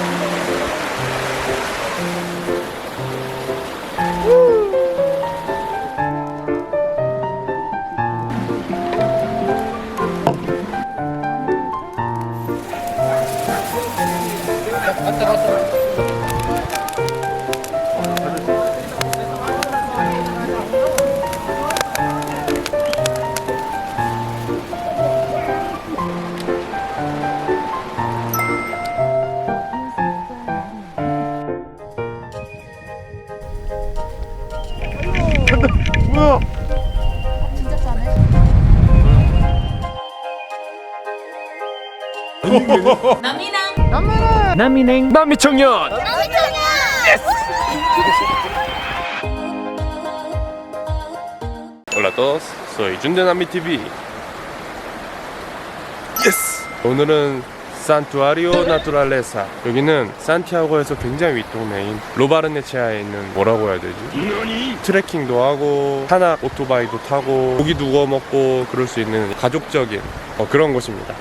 뭐야? 남이랑 남이냉 남이 청년 Hola a todos, soy 준대남미 TV. 예스! 오늘은 산투아리오 나투랄레사. 여기는 산티아고에서 굉장히 윗동네인 로바르네치아에 있는 뭐라고 해야 되지? 트레킹도 하고 산악 오토바이도 타고 고기도 구워 먹고 그럴 수 있는 가족적인 어, 그런 곳입니다.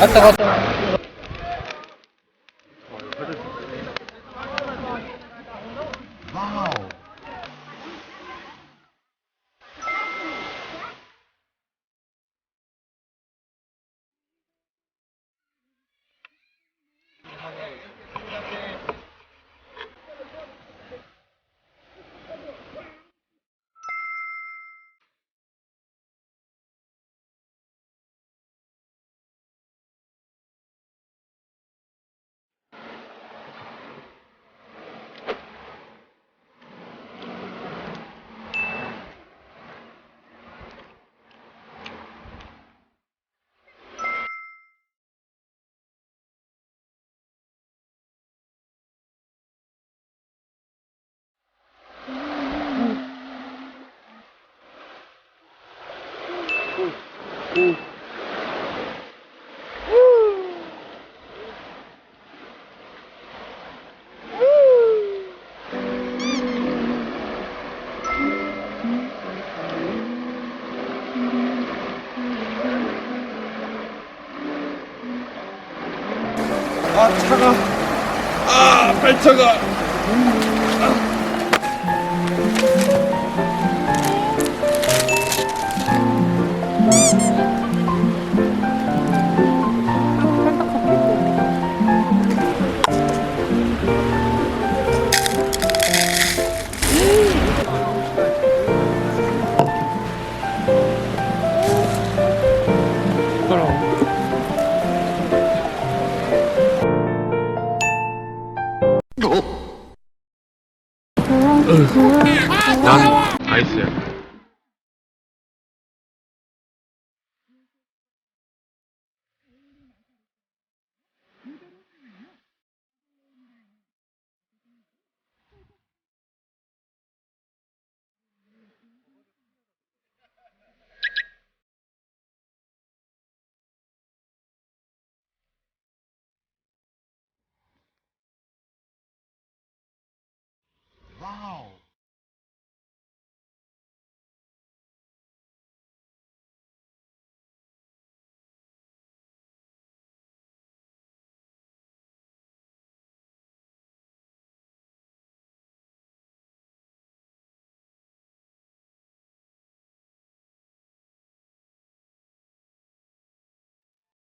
একটা কথা 아 차가. 아 발차가 난 아이스야.